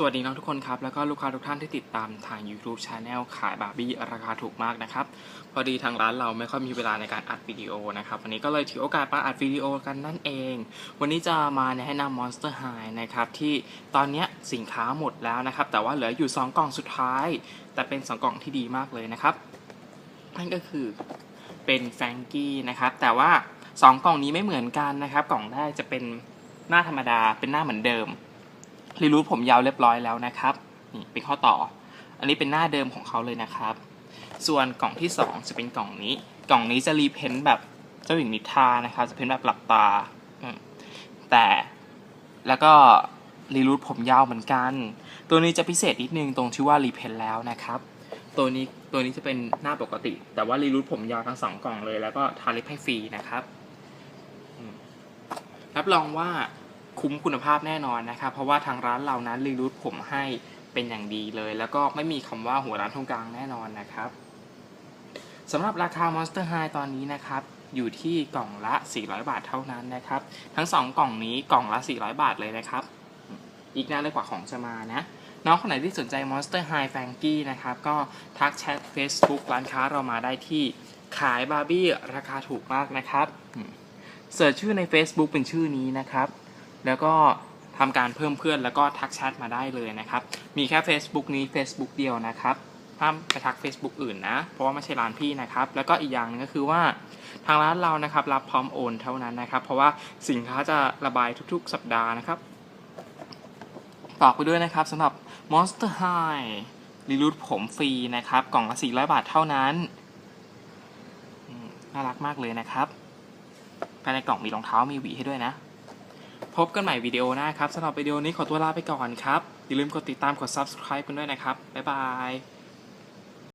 สวัสดีน้องทุกคนครับ แล้วก็ลูกค้าทุกท่านที่ติดตามทาง YouTube Channel ขายบาร์บี้ราคาถูกมากนะครับ พอดีทางร้านเราไม่ค่อยมีเวลาในการอัดวิดีโอนะครับ วันนี้ก็เลยถือโอกาสมาอัดวิดีโอกันนั่นเอง วันนี้จะมาแนะนำ Monster High นะครับ ที่ตอนนี้สินค้าหมดแล้วนะครับ แต่ว่าเหลืออยู่ 2 กล่องสุดท้าย แต่เป็น 2 กล่องที่ดีมากเลยนะครับ นั่นก็คือเป็นแฟรงกี้นะครับ แต่ว่า 2 กล่องนี้ไม่เหมือนกันนะครับ กล่องแรกจะเป็นหน้าธรรมดา เป็นหน้าเหมือนเดิม รีรูทผมยาวเรียบร้อยแล้วนะครับนี่เป็นข้อต่อ อันนี้เป็นหน้าเดิมของเขาเลยนะครับ ส่วนกล่องที่ 2 จะเป็นกล่องนี้ กล่องนี้จะรีเพนต์แบบเจ้าหญิงนิทานะครับ จะเป็นแบบหลับตา แต่แล้วก็รีรูทผมยาวเหมือนกัน ตัวนี้จะพิเศษนิดนึงตรงที่ว่ารีเพนต์แล้วนะครับ ตัวนี้ตัวนี้จะเป็นหน้าปกติ แต่ว่ารีรูทผมยาวทั้งสองกล่องเลย แล้วก็ทาเล็บให้ฟรีนะครับรับรองว่า คุ้มคุณภาพแน่นอนนะครับ เพราะว่าทางร้านเรานั้นรีรูทผมให้เป็นอย่างดีเลย แล้วก็ไม่มีคำว่าหัวร้านตรงกลางแน่นอนนะครับสำหรับราคา Monster High ตอนนี้นะครับอยู่ที่กล่องละ 400 บาทเท่านั้นนะครับ ทั้ง 2 กล่องนี้กล่องละ 400 บาทเลยนะครับ อีกนานเลยกว่าของจะมานะ น้องคนไหนที่สนใจ Monster High f a n k y นะครับ ก็ทักแชท Facebook ร้านค้าเรามาได้ที่ขายบาร์บี้ราคาถูกมากนะครับเสิร์ชชื่อใน Facebook เป็นชื่อนี้นะครับ แล้วก็ทำการเพิ่มเพื่อนแล้วก็ทักแชทมาได้เลยนะครับ มีแค่ Facebook นี้ Facebook เดียวนะครับ ห้ามไปทัก Facebook อื่นนะ เพราะว่าไม่ใช่ร้านพี่นะครับ แล้วก็อีกอย่างหนึงก็คือว่าทางร้านเรานะครับรับพร้อมโอนเท่านั้นนะครับ เพราะว่าสินค้าจะระบายทุกๆ สัปดาห์นะครับฝากไปด้วยนะครับสำหรับ Monster High รีรูทผมฟรีนะครับ กล่องละ 400 บาทเท่านั้น น่ารักมากเลยนะครับ ภายในกล่องมีรองเท้ามีหวีให้ด้วยนะ พบกันใหม่วิดีโอหน้าครับสำหรับวิดีโอนี้ขอตัวลาไปก่อนครับ อย่าลืมกดติดตามกด subscribe กันด้วยนะครับ บ๊ายบาย